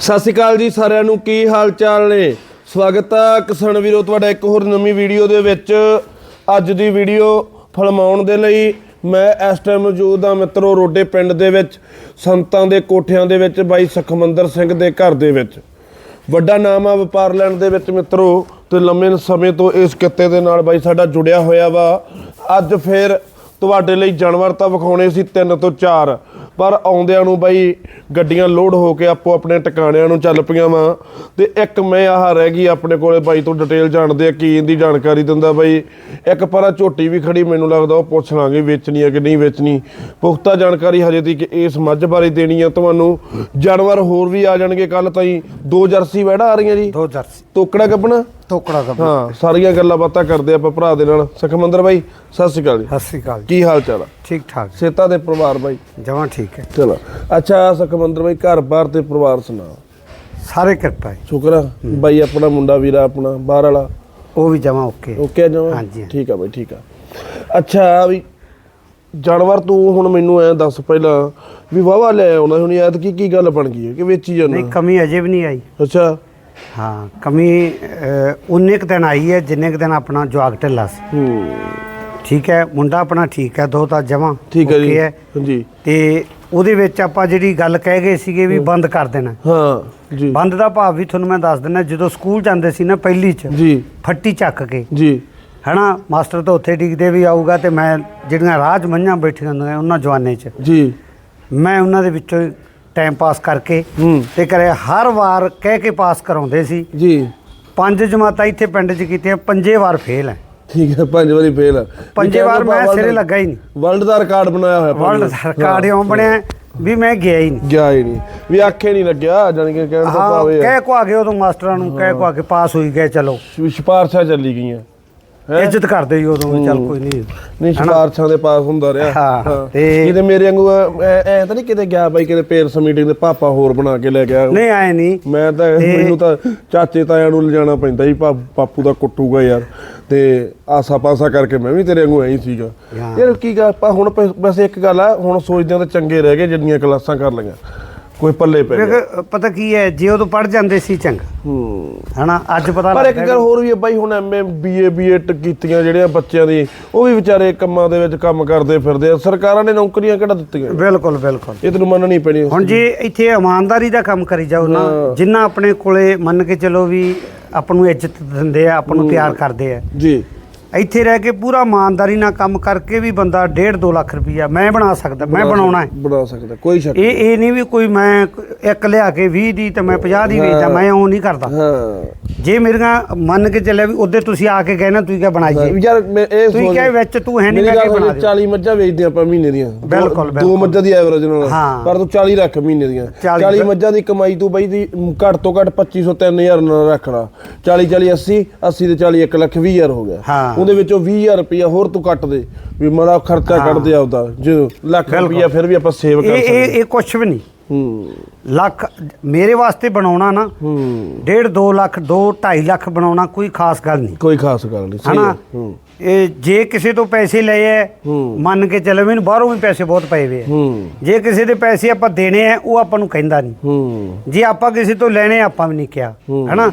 ਸਤਿ ਸ਼੍ਰੀ ਅਕਾਲ ਜੀ ਸਾਰਿਆਂ ਨੂੰ, ਕੀ ਹਾਲ ਚਾਲ ਨੇ? ਸਵਾਗਤ ਆ ਕਿਸਾਨ ਵੀਰੋ, ਤੁਹਾਡਾ ਇੱਕ ਹੋਰ ਨਵੀਂ ਵੀਡੀਓ ਦੇ ਵਿੱਚ। ਅੱਜ ਦੀ ਵੀਡੀਓ ਫਲਮਾਉਣ ਦੇ ਲਈ ਮੈਂ ਇਸ ਟਾਈਮ ਮੌਜੂਦ ਹਾਂ ਮਿੱਤਰੋ, ਰੋਡੇ ਪਿੰਡ ਦੇ ਵਿੱਚ, ਸੰਤਾਂ ਦੇ ਕੋਠਿਆਂ ਦੇ ਵਿੱਚ, ਬਾਈ ਸੁਖਮੰਦਰ ਸਿੰਘ ਦੇ ਘਰ ਦੇ ਵਿੱਚ। ਵੱਡਾ ਨਾਮ ਆ ਵਪਾਰ ਲੈਣ ਦੇ ਵਿੱਚ ਮਿੱਤਰੋ, ਤੇ ਲੰਮੇ ਸਮੇਂ ਤੋਂ ਇਸ ਕਿੱਤੇ ਦੇ ਨਾਲ ਬਾਈ ਸਾਡਾ ਜੁੜਿਆ ਹੋਇਆ ਵਾ। ਅੱਜ ਫੇਰ ਤੁਹਾਡੇ ਲਈ ਜਾਨਵਰ ਤਾਂ ਵਿਖਾਉਣੇ ਸੀ ਤਿੰਨ ਤੋਂ ਚਾਰ। ਪਰ ਆਉਂਦਿਆਂ ਨੂੰ ਬਾਈ ਗੱਡੀਆਂ ਲੋਡ ਹੋ ਕੇ ਆਪੋ ਆਪਣੇ ਟਿਕਾਣਿਆਂ ਨੂੰ ਚੱਲ ਪਈਆਂ ਵਾ। ਤੇ ਇੱਕ ਮੈਂ ਆਹ ਰਹਿ ਗਈ ਆਪਣੇ ਕੋਲੇ ਬਾਈ ਤੋਂ ਡਿਟੇਲ ਜਾਣਦੇ ਆ ਕੀ ਇਹਦੀ ਜਾਣਕਾਰੀ ਦਿੰਦਾ ਬਾਈ। ਇੱਕ ਪਰਾ ਝੋਟੀ ਵੀ ਖੜੀ ਮੈਨੂੰ ਲੱਗਦਾ ਉਹ ਪੁੱਛ ਲਾਂਗੇ ਵੇਚਣੀ ਆ ਕਿ ਨਹੀਂ ਵੇਚਣੀ। ਪੁਖਤਾ ਜਾਣਕਾਰੀ ਹਜੇ ਦੀ ਕਿ ਇਸ ਮੱਝ ਬਾਰੇ ਦੇਣੀ ਆ ਤੁਹਾਨੂੰ। ਜਾਨਵਰ ਹੋਰ ਵੀ ਆ ਜਾਣਗੇ ਕੱਲ ਤਾਈਂ। ਦੋ ਜਰਸੀ ਵੈੜਾ ਆ ਰਹੀਆਂ ਜੀ। ਦੋ ਜਰਸੀ। ਟੋਕੜਾ ਕੱਪਣਾ ਟੋਕੜਾ ਦਾ ਹਾਂ ਸਾਰੀਆਂ ਗੱਲਾਂ ਬਾਤਾਂ ਕਰਦੇ ਆਪਾਂ ਭਰਾ ਦੇ ਨਾਲ। ਸੁਖਮੰਦਰ ਬਾਈ ਸਤਿ ਸ਼੍ਰੀ ਅਕਾਲ ਜੀ। ਸਤਿ ਸ੍ਰੀ ਅਕਾਲ ਕੀ ਹਾਲ ਚਾਲ ਆ? ਠੀਕ ਠਾਕ। ਸੇਤਾ ਦੇ ਪਰਿਵਾਰ ਬਾਈ। ਜਮਾਂ ਠੀਕ ਹੈ। ਚਲੋ ਅੱਛਾ ਸੁਖਮੰਦਰ ਬਾਈ ਘਰ ਬਾਹਰ ਤੇ ਪਰਿਵਾਰ ਸੁਣਾ ਸਾਰੇ ਕਿਰਪਾ ਹੈ ਸ਼ੁਕਰ ਆ। ਬਾਈ ਆਪਣਾ ਮੁੰਡਾ ਵੀਰਾ ਆਪਣਾ ਬਾਹਰ ਵਾਲਾ? ਉਹ ਵੀ ਜਮਾਂ ਓਕੇ। ਓਕੇ ਆ ਜਮਾਂ? ਹਾਂਜੀ। ਠੀਕ ਆ ਬਾਈ ਠੀਕ ਆ। ਅੱਛਾ ਵੀ ਜਾਨਵਰ ਤੂੰ ਹੁਣ ਮੈਨੂੰ ਐ ਦੱਸ ਪਹਿਲਾਂ ਵੀ ਵਾਵਾ ਲੈ ਆਉਣਾ ਹੁਣ ਐਤ ਕੀ ਕੀ ਗੱਲ ਬਣ ਗਈ ਹੈ ਕਿ ਵੇਚੀ ਨਹੀਂ ਜਾਣਾ ਕਮੀ ਅਜੇ ਵੀ ਨਹੀਂ ਆਈ। ਅੱਛਾ। ਹਾਂ ਕਮੀ ਅਹ, ਉਨੇ ਕੁ ਦਿਨ ਆਈ ਹੈ ਜਿੰਨੇ ਕੁ ਦਿਨ ਆਪਣਾ ਜਵਾਕ ਢਿੱਲਾ ਸੀ। ਹੂੰ। ਠੀਕ ਹੈ ਮੁੰਡਾ ਆਪਣਾ ਠੀਕ ਹੈ ਦੋ ਤਾਂ ਜਮਾਂ ਠੀਕ ਹੈ ਜੀ। ਹਾਂਜੀ। ਤੇ ਉਹਦੇ ਵਿੱਚ ਆਪਾਂ ਜਿਹੜੀ ਗੱਲ ਕਹਿ ਗਏ ਸੀਗੇ ਵੀ ਬੰਦ ਕਰ ਦੇਣਾ। ਹਾਂ ਜੀ। ਬੰਦ ਦਾ ਭਾਵ ਵੀ ਤੁਹਾਨੂੰ ਮੈਂ ਦੱਸ ਦਿੰਦਾ ਜਦੋਂ ਸਕੂਲ ਜਾਂਦੇ ਸੀ ਨਾ ਪਹਿਲੀ ਚ ਜੀ। ਫੱਟੀ ਚੱਕ ਕੇ। ਜੀ। ਹਨਾ ਮਾਸਟਰ ਤਾਂ ਉੱਥੇ ਡਿੱਗਦੇ ਵੀ ਆਊਗਾ ਤੇ ਮੈਂ ਜਿਹੜੀਆਂ ਰਾਜ ਮੰਝਾਂ ਬੈਠੀਆਂ ਹੁੰਦੀਆਂ ਉਹਨਾਂ ਜਵਾਨੇ ਚ। ਜੀ। ਮੈਂ ਉਹਨਾਂ ਦੇ ਵਿੱਚੋਂ ਟਾਈਮ ਪਾਸ ਕਰਕੇ ਹੂੰ। ਤੇ ਕਰੇ ਹਰ ਵਾਰ ਕਹਿ ਕੇ ਪਾਸ ਕਰਾਉਂਦੇ ਸੀ। ਜੀ। ਪੰਜ ਜਮਾਤਾਂ ਇੱਥੇ ਪਿੰਡ 'ਚ ਕੀਤੀਆਂ ਪੰਜੇ ਵਾਰ ਫੇਲ ਹੈ। ਠੀਕ ਹੈ ਪੰਜ ਵਾਰੀ ਫੇਲ ਆ ਪੰਜੇ ਵਾਰ ਮੈਂ ਸਿਰੇ ਲੱਗਾ ਹੀ ਨਹੀਂ। ਵਰਲਡ ਦਾ ਰਿਕਾਰਡ ਬਣਾਇਆ ਹੋਇਆ ਵਰਲਡ ਵਾਰੀ। ਸਰਕਾਰ ਇਉਂ ਬਣਿਆ ਵੀ ਮੈਂ ਗਿਆ ਹੀ ਨਹੀਂ। ਗਿਆ ਹੀ ਨਹੀਂ। ਵੀ ਆਖੇ ਨਹੀਂ ਲੱਗਿਆ ਜਾਣੀ ਕਿ ਕਹਿਣ ਦਾ ਹਾਂ ਭਾਵ ਆ। ਕਹਿ ਕੋ ਆਗੇ ਉਦੋਂ ਮਾਸਟਰਾਂ ਨੂੰ ਕਹਿ ਕੋ ਆਗੇ ਪਾਸ ਹੋਈ ਗਏ ਚਲੋ। ਸਿਫਾਰਸ਼ਾਂ ਚੱਲੀ ਗਈਆਂ? ਇੱਜ਼ਤ ਕਰਦੇ ਹੀ ਉਦੋਂ ਚੱਲ ਕੋਈ ਨਹੀਂ। ਨਹੀਂ ਸਿਫਾਰਸ਼ਾਂ ਦੇ ਪਾਸ ਹੁੰਦਾ ਰਿਹਾ। ਹਾਂ, ਤੇ- ਕਿਤੇ ਮੇਰੇ ਵਾਂਗੂ ਐ ਤਾਂ ਨਹੀਂ ਕਿਤੇ ਗਿਆ ਬਾਈ ਕਿਤੇ ਪੇਰਸ ਮੀਟਿੰਗ ਦੇ ਪਾਪਾ ਹੋਰ ਬਣਾ ਕੇ ਲੈ ਗਿਆ। ਨਹੀਂ ਆਏ ਨਹੀਂ। ਮੈਂ ਤਾਂ ਮੈਨੂੰ ਤਾਂ ਚਾਚੇ ਤਾਇਆਂ ਨੂੰ ਲਿਜਾਣਾ ਪੈਂਦਾ ਸੀ ਪਾਪੂ ਦਾ ਕੁੱਟੂਗਾ ਯਾਰ। ਤੇ ਆਸਾ ਪਾਸਾ ਕਰਕੇ ਮੈਂ ਵੀ ਤੇਰੇ ਵਾਂਗੂ ਐਂ ਹੀ ਸੀਗਾ। ਯਾਰ ਕੀ ਗੱਲ ਆਪਾਂ ਹੁਣ ਵੈਸੇ ਇੱਕ ਗੱਲ ਆ ਹੁਣ ਸੋਚਦੇ ਆ ਤਾਂ ਚੰਗੇ ਰਹਿ ਗਏ ਜਿੰਨੀਆਂ ਕਲਾਸਾਂ ਕਰ ਲਈਆਂ। ਕੋਈ ਪੱਲੇ ਪੈ ਗਿਆ। ਪਤਾ ਕੀ ਹੈ ਜੇ ਉਦੋਂ ਪੜ ਜਾਂਦੇ ਸੀ ਚੰਗਾ। ਹੂੰ। ਹਨਾ ਅੱਜ ਪਤਾ ਪਰ ਇੱਕ ਗੱਲ ਹੋਰ ਵੀ ਹੈ ਬਾਈ ਹੁਣ ਐਮਏ ਬੀਏ ਬੀਐਡ ਕੀਤੀਆਂ ਜਿਹੜੀਆਂ ਬੱਚਿਆਂ ਦੀ ਉਹ ਵੀ ਵਿਚਾਰੇ ਕੰਮਾਂ ਦੇ ਵਿੱਚ ਕੰਮ ਕਰਦੇ ਫਿਰਦੇ ਆ। ਸਰਕਾਰਾਂ ਨੇ ਨੌਕਰੀਆਂ ਕਿਹੜਾ ਦਿੱਤੀਆਂ? ਬਿਲਕੁਲ ਬਿਲਕੁਲ। ਇਹ ਤੈਨੂੰ ਮੰਨਣੀ ਪੈਣੀ ਹੁਣ ਜੇ ਇੱਥੇ ਇਮਾਨਦਾਰੀ ਦਾ ਕੰਮ ਕਰੀ ਜਾਓ ਨਾ ਜਿੰਨਾ ਆਪਣੇ ਕੋਲੇ ਮੰਨ ਕੇ ਚਲੋ ਵੀ ਆਪਾਂ ਨੂੰ ਇੱਜ਼ਤ ਦਿੰਦੇ ਆ ਆਪਾਂ ਨੂੰ ਪਿਆਰ ਕਰਦੇ ਆ। ਜੀ। ਇੱਥੇ ਰਹਿ ਕੇ ਪੂਰਾ ਇਮਾਨਦਾਰੀ ਨਾਲ ਕੰਮ ਕਰਕੇ ਵੀ ਬੰਦਾ 1.5 2 ਲੱਖ ਰੁਪਈਆ ਮੈਂ ਬਣਾ ਸਕਦਾ ਮੈਂ ਬਣਾਉਣਾ ਹੈ। ਬਣਾ ਸਕਦਾ ਕੋਈ ਸ਼ੱਕ ਇਹ ਇਹ ਨਹੀਂ ਵੀ ਕੋਈ ਮੈਂ ਇੱਕ ਲਿਆ ਕੇ 20 ਦੀ ਤੇ ਮੈਂ 50 ਦੀ ਵੇਚਦਾ ਮੈਂ ਉਹ ਨਹੀਂ ਕਰਦਾ। ਹਾਂ। ਜੇ ਮੇਰੀਆਂ ਮੰਨ ਕੇ ਚੱਲਿਆ ਵੀ ਉਹਦੇ ਤੁਸੀਂ ਆ ਕੇ ਨਾ ਤੁਸੀਂ ਕਿਹਾ ਬਣਾਈਏ ਯਾਰ ਮੈਂ ਇਹ ਤੁਸੀਂ ਕਿਹਾ ਵਿੱਚ ਤੂੰ ਹੈ ਨਹੀਂ ਮੈਂ ਗੱਲ ਕਿ ਬਣਾ ਸੁਣ, ਦਿਓ 40 ਮੱਝਾਂ ਵੇਚਦੇ ਆਪਾਂ ਮਹੀਨੇ ਦੀਆਂ। ਦੋ- ਬਿਲਕੁਲ, ਦੋ। ਮੱਝਾਂ ਦੀ ਐਵਰੇਜ ਨਾਲ। ਪਰ ਤੂੰ 40 ਰੱਖ ਮਹੀਨੇ ਦੀਆਂ। 40 40 ਮੱਝਾਂ ਦੀ ਕਮਾਈ ਤੂੰ ਬਈ ਦੀ ਘੱਟ ਤੋਂ ਘੱਟ 2500 3000 ਨਾਲ ਰੱਖਣਾ। 40 40 80 80 ਤੇ 40 1 ਲੱਖ 20 ਹਜ਼ਾਰ ਹੋ ਗਿਆ। ਹਾਂ। ਉਹਦੇ ਵਿੱਚੋਂ 20000 ਰੁਪਇਆ ਹੋਰ ਤੂੰ ਕੱਟ ਦੇ ਵੀ ਮਾੜਾ ਖਰਚਾ ਕੱਢ ਦੇ ਆਪਦਾ। ਜੇ ਲੱਖ। ਰੁਪਇਆ ਫਿਰ ਵੀ ਆਪਾਂ ਸੇਵ ਕਰ ਸਕਦੇ ਇਹ ਇਹ ਕੁਛ ਵੀ ਨਹੀਂ। ਹੂੰ। ਲੱਖ ਮੇਰੇ ਵਾਸਤੇ ਬਣਾਉਣਾ ਨਾ ਹੂੰ। 1.5 2 ਲੱਖ 2 2.5 ਲੱਖ ਬਣਾਉਣਾ ਕੋਈ ਖਾਸ ਗੱਲ ਨਹੀਂ। ਕੋਈ ਖਾਸ ਗੱਲ ਨਹੀਂ ਸਹੀ ਹਨਾ? ਹੈ ਹੂੰ। ਇਹ ਜੇ ਕਿਸੇ ਤੋਂ ਪੈਸੇ ਲਏ ਐ ਹੂੰ। ਮੰਨ ਕੇ ਚੱਲੋ ਮੈਨੂੰ ਬਾਹਰੋਂ ਵੀ ਪੈਸੇ ਬਹੁਤ ਪਏ ਵੇ ਆ ਹੂੰ। ਜੇ ਕਿਸੇ ਦੇ ਪੈਸੇ ਆਪਾਂ ਦੇਣੇ ਆ ਉਹ ਆਪਾਂ ਨੂੰ ਕਹਿੰਦਾ ਨਹੀਂ। ਹੂੰ। ਜੇ ਆਪਾਂ ਕਿਸੇ ਤੋਂ ਲੈਣੇ ਆਪਾਂ ਵੀ ਨਹੀਂ ਕਿਹਾ। ਹਨਾ?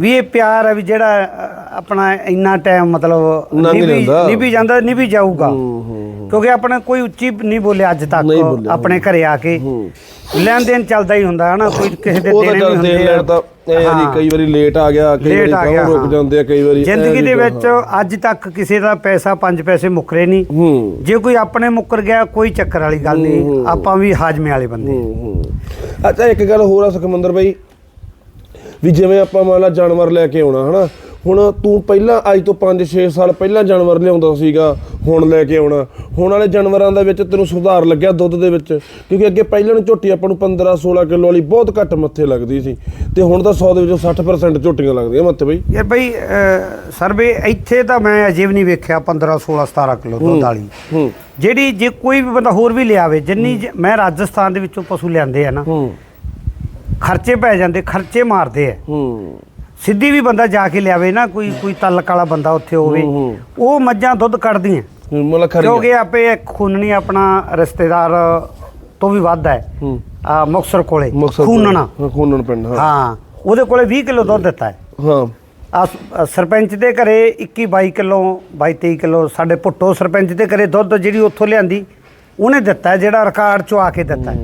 ਵੀ ਇਹ ਪਿਆਰ ਹੈ ਵੀ ਜਿਹੜਾ ਅ, ਆਪਣਾ ਇੰਨਾ ਟਾਈਮ ਮਤਲਬ ਲੰਘ ਨਿਭੀ ਜਾਂਦਾ। ਨਿਭੀ ਜਾਂਦਾ ਨਿਭੀ ਜਾਊਗਾ। ਹੂੰ, ਹੂੰ, ਕਿਉਂਕਿ ਆਪਣਾ ਕੋਈ ਉੱਚੀ ਨਹੀਂ ਬੋਲਿਆ ਅੱਜ ਤੱਕ ਨਹੀਂ ਬੋਲਿਆ, ਆਪਣੇ ਘਰੇ ਆ ਕੇ। ਲੈਣ ਦੇਣ ਚੱਲਦਾ ਹੀ ਹੁੰਦਾ ਹਨਾ? ਕੋਈ ਕਿਸੇ ਦੇ ਉਹ ਤਾਂ ਦੇਣੇ ਚੱਲ ਨਹੀਂ ਦੇਣ ਹੁੰਦੇ ਲੈਣ ਤਾਂ ਇਹ ਆ ਜੀ। ਕਈ ਵਾਰੀ ਲੇਟ ਆ ਗਿਆ ਕਈ ਆ ਵਾਰੀ ਗਿਆ ਕੰਮ ਰੁਕ ਹਾਂ। ਜਾਂਦੇ ਆ ਕਈ ਵਾਰੀ ਜ਼ਿੰਦਗੀ ਦੇ ਚੀਜ਼ਾਂ, ਵਿੱਚ ਅੱਜ ਤੱਕ ਕਿਸੇ ਦਾ ਪੈਸਾ ਪੰਜ ਪੈਸੇ ਮੁੱਕਰੇ ਨਹੀਂ। ਹੂੰ। ਜੇ ਕੋਈ ਆਪਣੇ ਮੁੱਕਰ ਗਿਆ ਕੋਈ ਚੱਕਰ ਵਾਲੀ ਗੱਲ ਨਹੀਂ। ਆਪਾਂ ਵੀ ਹਾਜ਼ਮੇ ਵਾਲੇ ਬੰਦੇ ਹੂੰ ਹੂੰ। ਅੱਛਾ ਇੱਕ ਗੱਲ ਹੋਰ ਆ ਸੁਖਮੰਦਰ ਬਾਈ ਵੀ ਜਿਵੇਂ ਆਪਾਂ ਮੰਨ ਲਾ ਜਾਨਵਰ ਲੈ ਕੇ ਆਉਣਾ ਹਨਾ? ਹੁਣ ਤੂੰ ਪਹਿਲਾਂ ਅੱਜ ਤੋਂ 5-6 ਸਾਲ ਪਹਿਲਾਂ ਜਾਨਵਰ ਲਿਆਉਂਦਾ ਸੀਗਾ ਹੁਣ ਲੈ ਕੇ ਆਉਣਾ। ਹੁਣ ਵਾਲੇ ਜਾਨਵਰਾਂ ਦੇ ਵਿੱਚ ਤੈਨੂੰ ਸੁਧਾਰ ਲੱਗਿਆ ਦੁੱਧ ਦੇ ਵਿੱਚ ਕਿਉਂਕਿ ਅੱਗੇ ਪਹਿਲਾਂ ਨੂੰ ਝੋਟੀ ਆਪਾਂ ਨੂੰ 15-16 ਕਿਲੋ ਵਾਲੀ ਬਹੁਤ ਘੱਟ ਮੱਥੇ ਲੱਗਦੀ ਸੀ। ਤੇ ਹੁਣ ਤਾਂ 100 ਦੇ ਵਿੱਚੋਂ 60% ਝੋਟੀਆਂ ਲੱਗਦੀਆਂ ਮੱਥੇ ਬਈ। ਯਾਰ ਬਈ ਸਰਵੇ ਇੱਥੇ ਤਾਂ ਮੈਂ ਅਜੇ ਵੀ ਨਹੀਂ ਵੇਖਿਆ 15 16 17 ਕਿਲੋ ਦੁੱਧ ਵਾਲੀ। ਜਿਹੜੀ ਜੇ ਕੋਈ ਵੀ ਬੰਦਾ ਹੋਰ ਵੀ ਲਿਆਵੇ ਜਿੰਨੀ ਮੈਂ ਰਾਜਸਥਾਨ ਦੇ ਵਿੱਚੋਂ ਪਸ਼ੂ ਲਿਆਂਦੇ ਆ ਨਾ ਖਰਚੇ ਪੈ ਜਾਂਦੇ ਖਰਚੇ ਮਾਰਦੇ ਆ। ਹੂੰ। ਸਿੱਧੀ ਵੀ ਬੰਦਾ ਜਾ ਕੇ ਲਿਆਵੇ ਨਾ ਕੋਈ ਕੋਈ ਤਲਕ ਵਾਲਾ ਬੰਦਾ ਉੱਥੇ ਹੋਵੇ। ਉਹ ਮੱਝਾਂ ਦੁੱਧ ਕੱਢਦੀਆਂ। ਮਤਲਬ ਖਰੀ ਕਿਉਂਕਿ ਆਪੇ ਖੁੰਨਣੀ ਆਪਣਾ ਰਿਸ਼ਤੇਦਾਰ ਤੋਂ ਵੀ ਵੱਧ ਹੈ। ਆ ਮੁਕਸਰ ਕੋਲੇ ਖੂਨਣਾ। ਖੂਨਣ ਪਿੰਡ ਹਾਂ। ਉਹਦੇ ਕੋਲੇ 20 ਕਿਲੋ ਦੁੱਧ ਦਿੱਤਾ ਹੈ। ਹਾਂ। ਆ ਸਰਪੰਚ ਦੇ ਘਰੇ 21 22 ਕਿਲੋ 22 23 ਕਿਲੋ ਸਾਡੇ ਪੁੱਟੋ ਸਰਪੰਚ ਦੇ ਘਰੇ ਦੁੱਧ ਜਿਹੜੀ ਉੱਥੋਂ ਲਿਆਂਦੀ ਉਹਨੇ ਦਿੱਤਾ ਜਿਹੜਾ ਰਿਕਾਰਡ ਚੋਂ ਆ ਕੇ ਦਿੱਤਾ ਹੈ।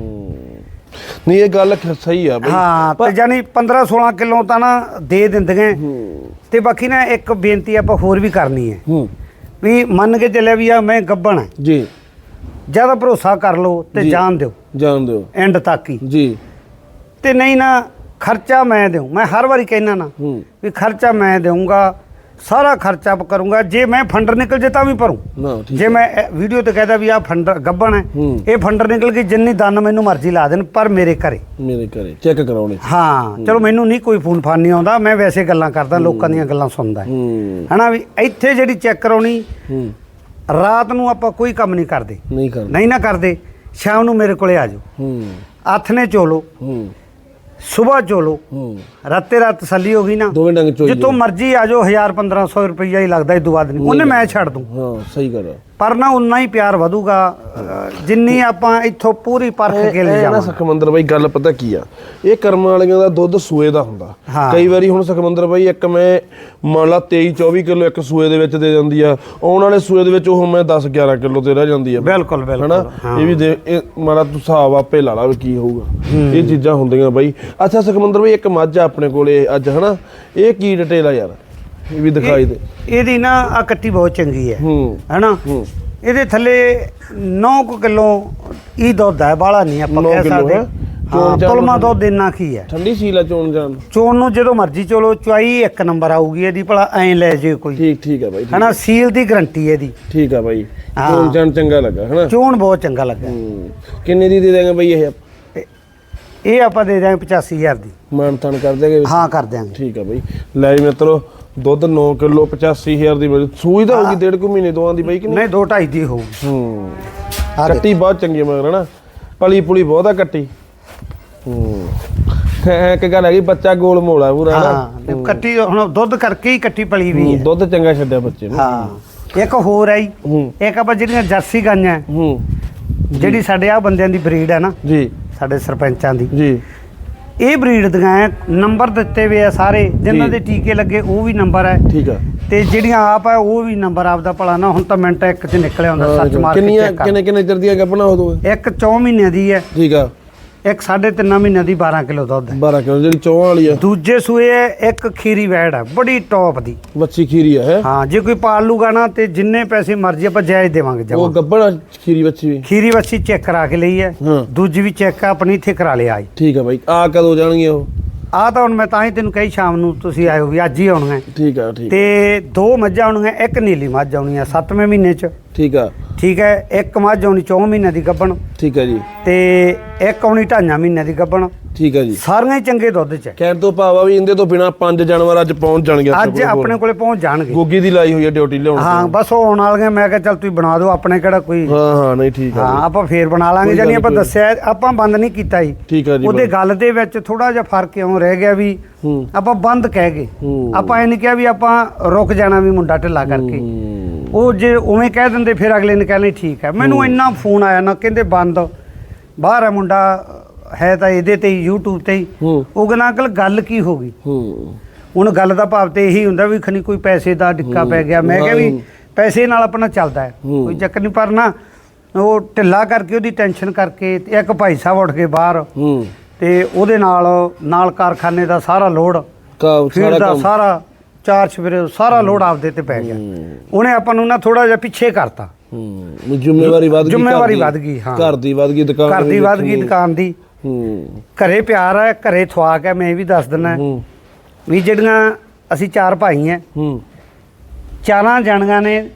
ਨਹੀਂ ਇਹ ਗੱਲ ਸਹੀ ਆ ਬਈ। ਹਾਂ ਤੇ ਜਾਨੀ 15 16 ਕਿਲੋ ਤਾਂ ਨਾ ਦੇ ਦਿੰਦੀਆਂ ਤੇ ਬਾਕੀ ਨਾ ਇੱਕ ਬੇਨਤੀ ਆਪਾਂ ਹੋਰ ਵੀ ਕਰਨੀ ਹੈ ਹੂੰ। ਵੀ ਮੰਨ ਕੇ ਚੱਲਿਆ ਵੀ ਆ ਮੈਂ ਗੱਬਣ ਜੀ। ਜ਼ਿਆਦਾ ਭਰੋਸਾ ਕਰ ਲਓ ਤੇ। ਜਾਣ ਦਿਓ। ਜਾਣ ਦਿਓ। ਐਂਡ ਤੱਕ ਹੀ। ਜੀ। ਤੇ ਨਹੀਂ ਨਾ ਖਰਚਾ ਮੈਂ ਦੇਉ ਮੈਂ ਹਰ ਵਾਰੀ ਕਹਿਣਾ ਨਾ ਵੀ ਖਰਚਾ ਮੈਂ ਦੇਊਂਗਾ। ਸਾਰਾ ਖਰਚਾ ਕਰੂੰਗਾ। ਜੇ ਮੈਂ ਫੰਡਰ ਨਿਕਲ ਜੇ ਤਾਂ ਵੀ ਭਰੂੰ। ਜੇ ਮੈਂ ਵੀਡੀਓ ਤੇ ਕਹਦਾ ਵੀ ਆ ਫੰਡਰ ਗੱਬਣ ਹੈ। ਇਹ ਫੰਡਰ ਨਿਕਲ ਕੇ ਜਿੰਨੀ ਦੰਨ ਮੈਨੂੰ ਮਰਜ਼ੀ ਲਾ ਦੇਣ ਪਰ ਮੇਰੇ ਘਰੇ। ਮੇਰੇ ਘਰੇ ਚੈੱਕ ਕਰਾਉਣੇ। ਹਾਂ ਚਲੋ ਮੈਨੂੰ ਨਹੀਂ ਕੋਈ ਫੋਨ ਫਾਨ ਨਹੀਂ ਆਉਂਦਾ ਮੈਂ ਵੈਸੇ ਗੱਲਾਂ ਕਰਦਾ ਲੋਕਾਂ ਦੀਆਂ ਗੱਲਾਂ ਸੁਣਦਾ ਹਨਾ ਵੀ ਇੱਥੇ ਜਿਹੜੀ ਚੈੱਕ ਕਰਾਉਣੀ ਰਾਤ ਨੂੰ ਆਪਾਂ ਕੋਈ ਕੰਮ ਨਹੀਂ ਕਰਦੇ। ਨਹੀਂ ਕਰਨਾ ਨਹੀਂ ਨਾ ਕਰਦੇ ਸ਼ਾਮ ਨੂੰ ਮੇਰੇ ਕੋਲੇ ਆ ਜਾਓ। ਹੂੰ। ਹੱਥ ਨੇ ਚੋਲੋ ਹੂੰ। ਸਵੇਰ ਚੋਲੋ। ਹੂੰ। ਰਾਤੇ ਰਾਤ ਤਸੱਲੀ ਹੋ ਗਈ ਨਾ। ਦੋਵੇਂ ਡੰਗ ਚੋਈ ਜਿੱਤੋਂ ਮਰਜ਼ੀ ਆ ਜਾਓ 1000 1500 ਰੁਪਈਆ ਹੀ ਲੱਗਦਾ ਇਦੋਂ ਬਾਅਦ ਨਹੀਂ ਉਹਨੇ ਮੈਂ ਛੱਡ ਦੂੰ। ਹਾਂ ਸਹੀ ਗੱਲ ਆ। ਪਰ ਨਾ ਉਨਾ ਹੀ ਪਿਆਰ ਵਧੂਗਾ ਜਿੰਨੀ ਆਪਾਂ ਇੱਥੋਂ ਪੂਰੀ ਪਰਖ ਕੇ ਲੈ ਜਾਵਾਂ ਸੁਖਮੰਦਰ ਬਾਈ ਗੱਲ ਪਤਾ ਕੀ ਆ? ਇਹ ਕਰਮਾਂ ਵਾਲੀਆਂ ਦਾ ਦੁੱਧ ਸੂਏ ਦਾ ਹੁੰਦਾ। ਕਈ ਵਾਰੀ ਹੁਣ ਸੁਖਮੰਦਰ ਬਾਈ ਇੱਕ ਮੈਂ ਮੰਨ ਲਾ 23 24 ਕਿਲੋ ਇੱਕ ਸੂਏ ਦੇ ਵਿੱਚ ਦੇ ਜਾਂਦੀ ਆ। ਆਉਣ ਵਾਲੇ ਸੂਏ ਦੇ ਵਿੱਚ ਉਹ ਮੈਂ 10 11 ਕਿਲੋ ਤੇ ਰਹਿ ਜਾਂਦੀ ਆ। ਬਿਲਕੁਲ ਹਨਾ? ਬਿਲਕੁਲ ਇਹ ਵੀ ਦੇ ਇਹ ਮਾੜਾ ਤੂੰ ਹਿਸਾਬ ਆਪੇ ਲਾ ਲਾ ਕੀ ਹੋਊਗਾ। ਇਹ ਚੀਜ਼ਾਂ ਹੁੰਦੀਆਂ ਬਾਈ। ਅੱਛਾ ਸੁਖਮੰਦਰ ਬਾਈ ਇੱਕ ਮੱਝ ਆ ਆਪਣੇ ਕੋਲੇ ਅੱਜ ਹਨਾ? ਇਹ ਕੀ ਡਿਟੇਲ ਆ ਯਾਰ? ਇਹ ਵੀ ਦਿਖਾਈ ਦੇ। ਇਹਦੀ ਨਾ ਆ ਕੱਟੀ ਬਹੁਤ ਚੰਗੀ ਹੈ। ਹੂੰ। ਹੈਨਾ? ਹੂੰ। ਇਹਦੇ ਥੱਲੇ 9 ਕਿਲੋ ਇਹ ਦੁੱਧ ਹੈ ਬਾਲਾ ਨਹੀਂ ਆਪਾਂ ਕਹਿ ਸਕਦੇ। ਹੈ? ਹਾਂ ਤੁਲਮਾ ਦੁੱਧ ਇੰਨਾ ਕੀ ਹੈ ਠੰਡੀ ਸੀਲਾ ਚੋਣ ਜਾਣ ਚੋਣ ਨੂੰ ਜਦੋਂ ਮਰਜ਼ੀ ਚਲੋ ਚੁਆਈ ਇੱਕ ਨੰਬਰ ਆਊਗੀ ਇਹਦੀ ਭਲਾ ਐਂ ਲੈ ਜੇ ਕੋਈ। ਠੀਕ ਠੀਕ ਆ ਬਾਈ ਹੈਨਾ ਸੀਲ ਦੀ ਗਰੰਟੀ ਇਹਦੀ। ਠੀਕ ਆ ਬਾਈ। ਹਾਂ। ਚੋਣ ਜਾਣ ਚੰਗਾ ਲੱਗਾ ਹਨਾ? ਚੋਣ ਬਹੁਤ ਚੰਗਾ ਲੱਗਾ। ਹੂੰ। ਕਿੰਨੇ ਦੀ ਦੇ ਦਾਂਗੇ ਬਾਈ ਇਹ? ਇਹ- ਆਪਾਂ ਦੇ ਦਾਂਗੇ 85000 ਦੀ। ਮਾਨ ਤਾਨ ਕਰ ਦੇਗੇ ਹਾਂ ਕਰ ਦਿਆਂਗੇ। ਠੀਕ ਆ ਬਾਈ। ਲੈ ਜੀ ਮਿੱਤਰੋ ਦੁੱਧ 9 ਕਿਲੋ 85000 ਦੀ ਮਿਲ ਸੂਈ ਤਾਂ ਹੋਗੀ ਡੇਢ ਕੁ ਮਹੀਨੇ ਦੋਆਂ ਦੀ ਬਾਈ ਕਿ ਨਹੀਂ? ਨਹੀਂ 2 2.5 ਦੀ ਹੋਊ। ਹੂੰ। ਆ ਕੱਟੀ ਬਹੁਤ ਚੰਗੀ ਮਗਰ ਹਨਾ? ਪਲੀ ਪੁਲੀ ਬਹੁਤ ਕੱਟੀ। ਹੂੰ। ਹੈ ਇੱਕ ਗੱਲ ਹੈਗੀ ਬੱਚਾ ਗੋਲ ਮੋਲਾ ਪੂਰਾ ਹਾਂ ਤੇ ਕੱਟੀ ਹੁਣ ਦੁੱਧ ਕਰਕੇ ਹੀ ਕੱਟੀ ਪਲੀ ਵੀ ਹੂੰ, ਹੈ। ਦੁੱਧ ਚੰਗਾ ਛੱਡਿਆ ਬੱਚੇ ਨੂੰ। ਹਾਂ। ਇੱਕ ਹੋਰ ਆਈ। ਹੂੰ। ਇੱਕ ਆਪਾਂ ਜਿਹੜੀਆਂ ਜਰਸੀ ਗਾਈਆਂ ਹੈ, ਹੂੰ ਜਿਹੜੀ ਸਾਡੇ ਆ ਬੰਦਿਆਂ ਦੀ ਬਰੀਡ ਹੈ ਨਾ ਜੀ। ਸਾਡੇ ਸਰਪੰਚਾਂ ਦੀ। ਜੀ। ਇਹ ਬਰੀਡ ਦੀਆਂ ਹੈ, ਨੰਬਰ ਦਿੱਤੇ ਹੋਏ ਆ ਸਾਰੇ ਜਿਨ੍ਹਾਂ। ਦੇ ਟੀਕੇ ਲੱਗੇ ਉਹ ਵੀ ਨੰਬਰ ਹੈ ਠੀਕ ਆ। ਤੇ ਜਿਹੜੀਆਂ ਆਪ ਹੈ ਉਹ ਵੀ ਨੰਬਰ ਆਪਦਾ ਭਲਾ ਨਾ ਹੁਣ ਤਾਂ ਮਿੰਟ ਇੱਕ ਚ ਨਿਕਲਿਆ ਹੁੰਦਾ ਸੱਚ ਮਾਰ ਕੇ ਕਿੰਨੀਆਂ ਕਰ। ਕਿੰਨੇ ਕਿੰਨੇ ਚਿਰ ਦੀਆਂ ਗੱਪਣਾ ਹੋ ਦੋ ਇੱਕ 4 ਮਹੀਨਿਆਂ ਦੀ ਹੈ ਠੀਕ ਆ। ਇੱਕ 3.5 ਮਹੀਨਿਆਂ ਦੀ 12 ਕਿਲੋ ਦੁੱਧ ਹੈ। 12 ਕਿਲੋ ਜਿਹੜੀ ਚੌਹਾਂ ਵਾਲੀ ਆ ਦੂਜੇ ਸੂਏ ਹੈ, ਇੱਕ ਖੀਰੀ ਵੈੜ ਹੈ ਬੜੀ ਟੌਪ ਦੀ। ਬੱਚੀ ਖੀਰੀ ਆ ਹੈ ਹਾਂ ਜੇ ਕੋਈ ਪਾਲ ਲੂਗਾ ਨਾ ਤੇ ਜਿੰਨੇ ਪੈਸੇ ਮਰਜ਼ੀ ਆਪਾਂ ਜਾਇਜ਼ ਦੇਵਾਂਗੇ ਉਹ ਜਮਾ। ਗੱਬੜ ਖੀਰੀ ਬੱਚੀ ਵੀ। ਖੀਰੀ ਵੱਛੀ ਚੈੱਕ ਕਰਾ ਕੇ ਲਈ ਹੈ। ਹਾਂ। ਦੂਜੀ ਵੀ ਚੈੱਕ ਆਪਣੀ ਇੱਥੇ ਕਰਾ ਲਿਆ ਆਈ ਠੀਕ ਆ ਬਾਈ ਆ ਕਦੋਂ ਜਾਣਗੇ ਉਹ? ਆ ਤਾਂ ਹੁਣ ਮੈਂ ਤਾਂ ਹੀ ਤੈਨੂੰ ਕਹੀ ਸ਼ਾਮ ਨੂੰ ਤੁਸੀਂ ਆਇਓ ਵੀ ਅੱਜ ਹੀ ਆਉਣਗੇ ਠੀਕ ਆ ਠੀਕ ਤੇ ਦੋ ਮੱਝਾਂ ਆਉਣਗੀਆਂ ਇੱਕ ਨੀਲੀ ਮੱਝ ਆਉਣੀ ਆ 7ਵੇਂ ਮਹੀਨੇ ਚ। ਠੀਕ ਆ। ਠੀਕ ਹੈ ਇੱਕ ਮੱਝ ਆਉਣੀ 4 ਮਹੀਨਿਆਂ ਦੀ ਗੱਭਣ। ਠੀਕ ਆ ਜੀ। ਤੇ ਇੱਕ ਆਉਣੀ ਢਾਈਆਂ ਮਹੀਨਿਆਂ ਦੀ ਗੱਭਣ। ਠੀਕ ਆ ਜੀ। ਸਾਰੀਆਂ ਹੀ ਚੰਗੇ ਦੁੱਧ ਚ ਹੈ। ਕਹਿਣ ਤੋਂ ਭਾਵਾ ਵੀ ਇਹਦੇ ਤੋਂ ਬਿਨਾ ਪੰਜ ਜਾਨਵਰ ਅੱਜ ਪਹੁੰਚ ਜਾਣਗੇ ਅੱਜ। ਆਪਣੇ ਕੋਲੇ ਪਹੁੰਚ ਜਾਣਗੇ। ਗੋਗੀ ਦੀ ਲਾਈ ਹੋਈ ਹੈ ਡਿਊਟੀ ਲਿਆਉਣ ਹਾਂ ਬਸ ਉਹ ਆਉਣ ਵਾਲੀਆਂ ਮੈਂ ਕਿਹਾ ਚੱਲ ਤੁਸੀਂ ਬਣਾ ਦਿਓ ਆਪਣੇ ਕਿਹੜਾ ਕੋਈ। ਹਾਂ ਹਾਂ ਨਹੀਂ ਠੀਕ ਆ ਹਾਂ ਜੀ। ਆਪਾਂ ਫੇਰ ਬਣਾ ਲਾਂਗੇ ਜਾਨੀ ਆਪਾਂ ਦੱਸਿਆ ਆਪਾਂ ਬੰਦ ਨਹੀਂ ਕੀਤਾ ਜੀ। ਠੀਕ ਆ ਜੀ ਉਹਦੇ ਗੱਲ ਦੇ ਵਿੱਚ ਥੋੜਾ ਜਿਹਾ ਫ਼ਰਕ ਕਿਉਂ ਰਹਿ ਗਿਆ ਵੀ ਹੂੰ। ਆਪਾਂ ਬੰਦ ਕਹਿ ਗਏ। ਹੂੰ। ਆਪਾਂ ਇਹ ਨਹੀਂ ਕਿਹਾ ਵੀ ਆਪਾਂ ਰੁਕ ਜਾਣਾ ਵੀ ਮੁੰਡਾ ਢਿੱਲਾ ਕਰਕੇ। ਹੂੰ। ਉਹ ਜੇ ਉਵੇਂ ਕਹਿ ਦਿੰਦੇ ਫਿਰ ਅਗਲੇ ਨੇ ਕਹਿਣਾ ਠੀਕ ਹੈ। ਮੈਨੂੰ ਇੰਨਾ ਫੋਨ ਆਇਆ ਨਾ ਕਹਿੰਦੇ ਬੰਦ ਬਾਹਰ ਹੈ ਮੁੰਡਾ ਹੈ ਤਾਂ ਇਹਦੇ ਤੇ ਹੀ YouTube ਤੇ ਹੀ। ਹੂੰ। ਉਹ ਕਹਿੰਦਾ ਅੰਕਲ ਗੱਲ ਕੀ ਹੋ ਗਈ? ਹੂੰ। ਹੁਣ ਗੱਲ ਦਾ ਭਾਵ ਤੇ ਇਹੀ ਹੁੰਦਾ ਵੀ ਖਨੀ ਕੋਈ ਪੈਸੇ ਦਾ ਡਿੱਕਾ ਪੈ ਗਿਆ। ਮੈਂ ਕਿਹਾ ਵੀ। ਪੈਸੇ ਨਾਲ ਆਪਣਾ ਚੱਲਦਾ ਹੈ। ਕੋਈ ਚੱਕਰ ਨਹੀਂ ਪਰ ਨਾ ਉਹ ਢਿੱਲਾ ਕਰਕੇ ਉਹਦੀ ਟੈਨਸ਼ਨ ਕਰਕੇ ਤੇ ਇੱਕ ਭਾਈ ਸਾਹਿਬ ਉੱਠ ਕੇ ਬਾਹਰ ਹੂੰ। ਤੇ ਉਹਦੇ ਨਾਲ ਨਾਲ ਕਾਰਖਾਨੇ ਦਾ ਸਾਰਾ ਲੋਡ ਸਾਰਾ ਦਾ ਸਾਰਾ ਚਾਰ ਸਵੇਰੇ ਸਾਰਾ ਲੋਡ ਆਪਦੇ ਤੇ ਪੈ ਗਿਆ। ਉਹਨੇ ਆਪਾਂ ਨੂੰ ਨਾ ਥੋੜਾ ਜਿਹਾ ਪਿੱਛੇ ਕਰਤਾ। ਹੂੰ। ਜ਼ਿੰਮੇਵਾਰੀ ਵੱਧ ਗਈ ਜ਼ਿੰਮੇਵਾਰੀ। ਵੱਧ ਗਈ, ਹਾਂ। ਘਰ ਦੀ ਵੱਧ ਗਈ ਦੁਕਾਨ ਘਰ ਦੀ ਵੱਧ ਗਈ। ਦੁਕਾਨ ਦੀ। ਹੂੰ ਘਰੇ ਪਿਆਰ ਹੈ ਘਰੇ ਥਵਾਕ ਹੈ ਮੈਂ ਇਹ ਵੀ ਦੱਸ ਦਿੰਦਾ। ਹੂੰ। ਵੀ ਜਿਹੜੀਆਂ ਅਸੀਂ ਚਾਰ ਭਾਈ ਹਾਂ ਹੂੰ। ਚਾਰਾਂ ਜਾਣੀਆਂ ਨੇ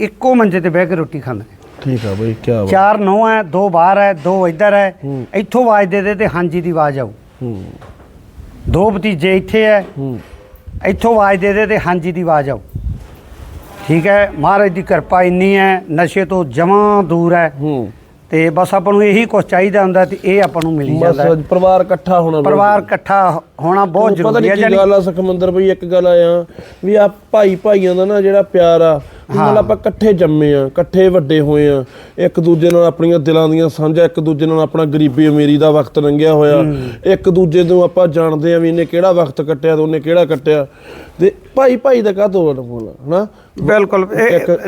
ਇੱਕੋ ਮੰਜੇ ਤੇ ਬਹਿ ਕੇ ਰੋਟੀ ਖਾਂਦੇ ਠੀਕ ਆ ਬਈ ਕੀ ਬਾਤ। ਚਾਰ ਨੌ ਹੈ ਦੋ ਬਾਹਰ ਹੈ ਦੋ ਇੱਧਰ ਹੂੰ। ਇੱਥੋਂ ਆਵਾਜ਼ ਦੇ ਦੇ ਤੇ ਹਾਂਜੀ ਦੀ ਆਵਾਜ਼ ਆਊ। ਹੂੰ। ਦੋ ਭਤੀਜੇ ਇੱਥੇ ਹੈ ਹੂੰ। ਇੱਥੋਂ ਆਵਾਜ਼ ਦੇ ਦੇ ਤੇ ਹਾਂਜੀ ਦੀ ਆਵਾਜ਼ ਆਊ। ਠੀਕ ਹੈ ਮਹਾਰਾਜ ਦੀ ਕਿਰਪਾ ਇੰਨੀ ਹੈ ਨਸ਼ੇ ਤੋਂ ਜਮਾਂ ਦੂਰ ਹੈ। ਹੂੰ। ਤੇ ਬਸ ਆਪਾਂ ਨੂੰ ਇਹੀ ਕੁਝ ਚਾਹੀਦਾ ਹੁੰਦਾ ਤੇ ਇਹ ਆਪਾਂ ਨੂੰ ਮਿਲੀ ਜਾਂਦਾ। ਬਸ ਪਰਿਵਾਰ ਇਕੱਠਾ ਹੋਣਾ। ਪਰਿਵਾਰ ਇਕੱਠਾ ਹੋਣਾ ਬਹੁਤ ਜ਼ਰੂਰੀ ਹੈ ਜਾਨੀ ਗੱਲ ਆ ਸੁਖਮੰਦਰ ਬਈ ਇੱਕ ਗੱਲ ਆਇਆ ਵੀ ਆ ਭਾਈ ਭਾਈਆਂ ਦਾ ਨਾ ਜਿਹੜਾ ਪਿਆਰ ਆ ਵੀ ਨਾਲ ਆਪਾਂ ਇਕੱਠੇ ਜੰਮੇ ਆ ਇਕੱਠੇ ਵੱਡੇ ਹੋਏ ਆ ਇੱਕ ਦੂਜੇ ਨਾਲ ਆਪਣੀਆਂ ਦਿਲਾਂ ਦੀਆਂ ਸਾਂਝਾ ਇੱਕ ਦੂਜੇ ਨਾਲ ਆਪਣਾ ਗਰੀਬੀ ਅਮੀਰੀ ਦਾ ਵਕਤ ਲੰਘਿਆ ਹੋਇਆ। ਇੱਕ ਦੂਜੇ ਨੂੰ ਆਪਾਂ ਜਾਣਦੇ ਆ ਵੀ ਇਹਨੇ ਕਿਹੜਾ ਵਕਤ ਕੱਟਿਆ ਤੇ ਉਹਨੇ ਕਿਹੜਾ ਕੱਟਿਆ। ਤੇ ਭਾਈ ਭਾਈ ਦਾ ਕਾਹਤੋਂ ਬੋਲ ਹਨਾ? ਬਿਲਕੁਲ।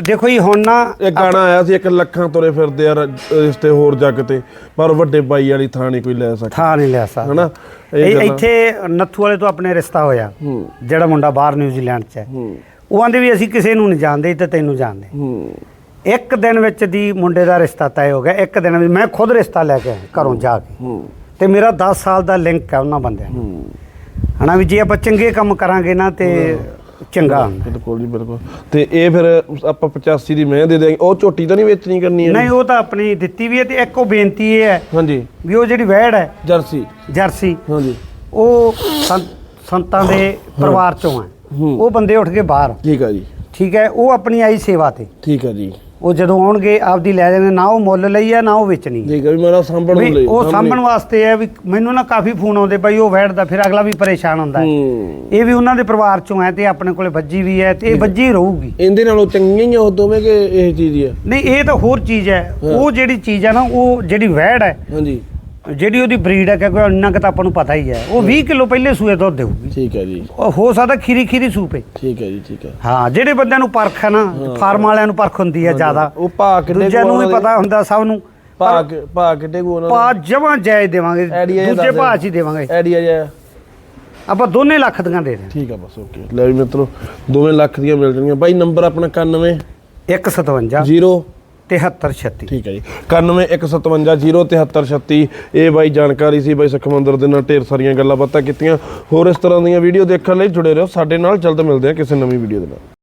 ਦੇਖੋ ਜੀ ਹੁਣ ਨਾ ਇੱਕ ਗਾਣਾ ਆਇਆ ਸੀ ਇੱਕ ਲੱਖਾਂ ਤੁਰੇ ਫਿਰਦੇ ਆ ਰਿਸ਼ਤੇ ਹੋਰ ਜੱਗ ਤੇ ਪਰ ਵੱਡੇ ਬਾਈ ਵਾਲੀ ਥਾਂ ਨਹੀਂ ਕੋਈ ਲੈ ਸਕਦਾ। ਥਾਂ ਨਹੀਂ ਲਿਆ ਸਕਦਾ। ਹਨਾ? ਇਹ ਇੱਥੇ ਨੱਥੂ ਵਾਲੇ ਤੋਂ ਆਪਣੇ ਰਿਸ਼ਤਾ ਹੋਇਆ ਜਿਹੜਾ ਮੁੰਡਾ ਬਾਹਰ ਨਿਊਜ਼ੀਲੈਂਡ 'ਚ ਹੂੰ। ਉਹ ਆਂਦੇ ਵੀ ਅਸੀਂ ਕਿਸੇ ਨੂੰ ਨਹੀਂ ਜਾਣਦੇ ਤੇ ਤੈਨੂੰ ਜਾਣਦੇ। ਹੂੰ। ਇੱਕ ਦਿਨ ਵਿੱਚ ਦੀ ਮੁੰਡੇ ਦਾ ਰਿਸ਼ਤਾ ਤੈਅ ਹੋ ਗਿਆ ਇੱਕ ਦਿਨ ਵਿੱਚ ਮੈਂ ਖੁਦ ਰਿਸ਼ਤਾ ਲੈ ਕੇ ਆਇਆ ਘਰੋਂ ਜਾ ਕੇ। ਹੂੰ। ਤੇ ਮੇਰਾ 10 ਸਾਲ ਦਾ ਲਿੰਕ ਹੈ ਉਹਨਾਂ ਬੰਦਿਆਂ ਨਾਲ। ਹੂੰ। ਹਨਾ ਵੀ ਜੇ ਆਪਾਂ ਚੰਗੇ ਕੰਮ ਕਰਾਂਗੇ ਨਾ ਤੇ ਚੰਗਾ ਹੁੰਦਾ। ਬਿਲਕੁਲ ਜੀ ਬਿਲਕੁਲ। ਤੇ ਇਹ ਫਿਰ ਆਪਾਂ 85 ਦੀ ਮੈਂ ਦੇ ਉਹ ਝੋਟੀ ਤਾਂ ਨਹੀਂ ਵੇਚਣੀ ਕਰਨੀ ਹੈ? ਨਹੀਂ ਉਹ ਤਾਂ ਆਪਣੀ ਦਿੱਤੀ ਵੀ ਹੈ ਤੇ ਇੱਕ ਉਹ ਬੇਨਤੀ ਇਹ ਹੈ ਹਾਂਜੀ। ਵੀ ਉਹ ਜਿਹੜੀ ਵਹਿੜ ਹੈ ਜਰਸੀ। ਜਰਸੀ ਹਾਂਜੀ। ਉਹ ਸੰਤ- ਦੇ ਪਰਿਵਾਰ ਚੋਂ ਹੂੰ। ਉਹ ਬੰਦੇ ਉੱਠ ਕੇ ਬਾਹਰ। ਠੀਕ ਆ ਜੀ। ਠੀਕ ਹੈ ਉਹ ਆਪਣੀ ਆਈ ਸੇਵਾ ਤੇ। ਠੀਕ ਆ ਜੀ। ਉਹ ਜਦੋਂ ਆਉਣਗੇ ਆਪਦੀ ਲੈ ਜਾਣੇ ਨਾ ਉਹ ਮੁੱਲ ਲਈ ਹੈ ਨਾ ਉਹ ਵੇਚਣੀ। ਹੈ। ਠੀਕ ਆ ਵੀ ਮੇਰਾ ਸਾਂਭਣ ਲਈ ਉਹ ਸਾਂਭਣ। ਵਾਸਤੇ ਹੈ ਵੀ ਮੈਨੂੰ ਨਾ ਕਾਫੀ ਫੋਨ ਆਉਂਦੇ ਬਈ ਉਹ ਵੈੜਦਾ ਫਿਰ ਅਗਲਾ ਵੀ ਪਰੇਸ਼ਾਨ ਹੁੰਦਾ ਹੈ। ਹੂੰ। ਇਹ ਵੀ ਉਹਨਾਂ ਦੇ ਪਰਿਵਾਰ ਚੋਂ ਹੈ ਤੇ ਆਪਣੇ ਕੋਲੇ ਵੱਜੀ ਵੀ ਹੈ ਤੇ ਇਹ ਵੱਜੀ ਰਹੂਗੀ। ਇਹਦੇ ਨਾਲੋਂ ਚੰਗੀਆਂ ਹੀ ਆ ਉਹ ਦੋਵੇਂ ਕਿ ਇਹ ਚੀਜ਼ ਹੀ ਆ? ਨਹੀਂ ਇਹ ਤਾਂ ਹੋਰ ਚੀਜ਼ ਹੈ। ਉਹ ਜਿਹੜੀ ਚੀਜ਼ ਹੈ ਨਾ ਉਹ ਜਿਹੜੀ ਵੈੜ ਹੈ ਹਾਂਜੀ। ਜਿਹੜੀ ਉਹਦੀ ਬਰੀਡ ਹੈ ਕਿਉਂਕਿ ਇੰਨਾ ਕੁ ਤਾਂ ਆਪਾਂ ਨੂੰ ਪਤਾ ਹੀ ਹੈ। ਉਹ 20 ਕਿਲੋ ਪਹਿਲੇ ਸੂਏ ਦੁੱਧ ਦੇਊਗੀ। ਠੀਕ ਹੈ ਜੀ। ਉਹ ਹੋ ਸਕਦਾ ਖੀਰੀ ਖੀਰੀ ਸੂਪੇ ਠੀਕ ਹੈ ਜੀ ਠੀਕ ਹੈ। ਹਾਂ ਜਿਹੜੇ ਬੰਦਿਆਂ ਨੂੰ ਪਰਖ ਹੈ ਨਾ ਫਾਰਮ ਵਾਲਿਆਂ ਨੂੰ ਪਰਖ ਹੁੰਦੀ ਹੈ ਜ਼ਿਆਦਾ। ਉਹ ਭਾ ਕਿੰਨੇ ਦੂਜਿਆਂ ਨੂੰ ਵੀ? ਪਤਾ ਹੁੰਦਾ ਸਭ ਨੂੰ। ਭਾ ਕਿ- ਭਾ ਕਿੱਡੇ ਕੋ ਉਹਨਾਂ ਪਾ ਜਮਾ ਜਾਇਜ਼ ਦੇਵਾਂਗੇ ਦੂਜੇ। ਭਾਅ 'ਚ ਹੀ ਦੇਵਾਂਗੇ। ਆਈਡੀਆ ਜਿਹਾ। ਆਪਾਂ ਦੋਨੇ ਲੱਖ ਦੀਆਂ ਦੇ ਦੇ ਠੀਕ ਆ ਬਸ ਓਕੇ। ਲੈ ਵੀ ਮਿੱਤਰੋ ਦੋਵੇਂ ਲੱਖ ਦੀਆਂ ਮਿਲ ਜਾਣਗੀਆਂ। ਬਾਈ ਨੰਬਰ ਆਪਣਾ 91 157 0 7336 ਠੀਕ ਹੈ ਜੀ। 9115073036 ਇਹ ਬਾਈ ਜਾਣਕਾਰੀ ਸੀ ਬਾਈ ਸੁਖਮੰਦਰ ਦੇ ਨਾਲ ਢੇਰ ਸਾਰੀਆਂ ਗੱਲਾਂ ਬਾਤਾਂ ਕੀਤੀਆਂ। ਹੋਰ ਇਸ ਤਰ੍ਹਾਂ ਦੀਆਂ ਵੀਡੀਓ ਦੇਖਣ ਲਈ ਜੁੜੇ ਰਹੋ। ਸਾਡੇ ਨਾਲ ਜਲਦ ਮਿਲਦੇ ਹਾਂ ਕਿਸੇ ਨਵੀਂ ਵੀਡੀਓ ਦੇ ਨਾਲ।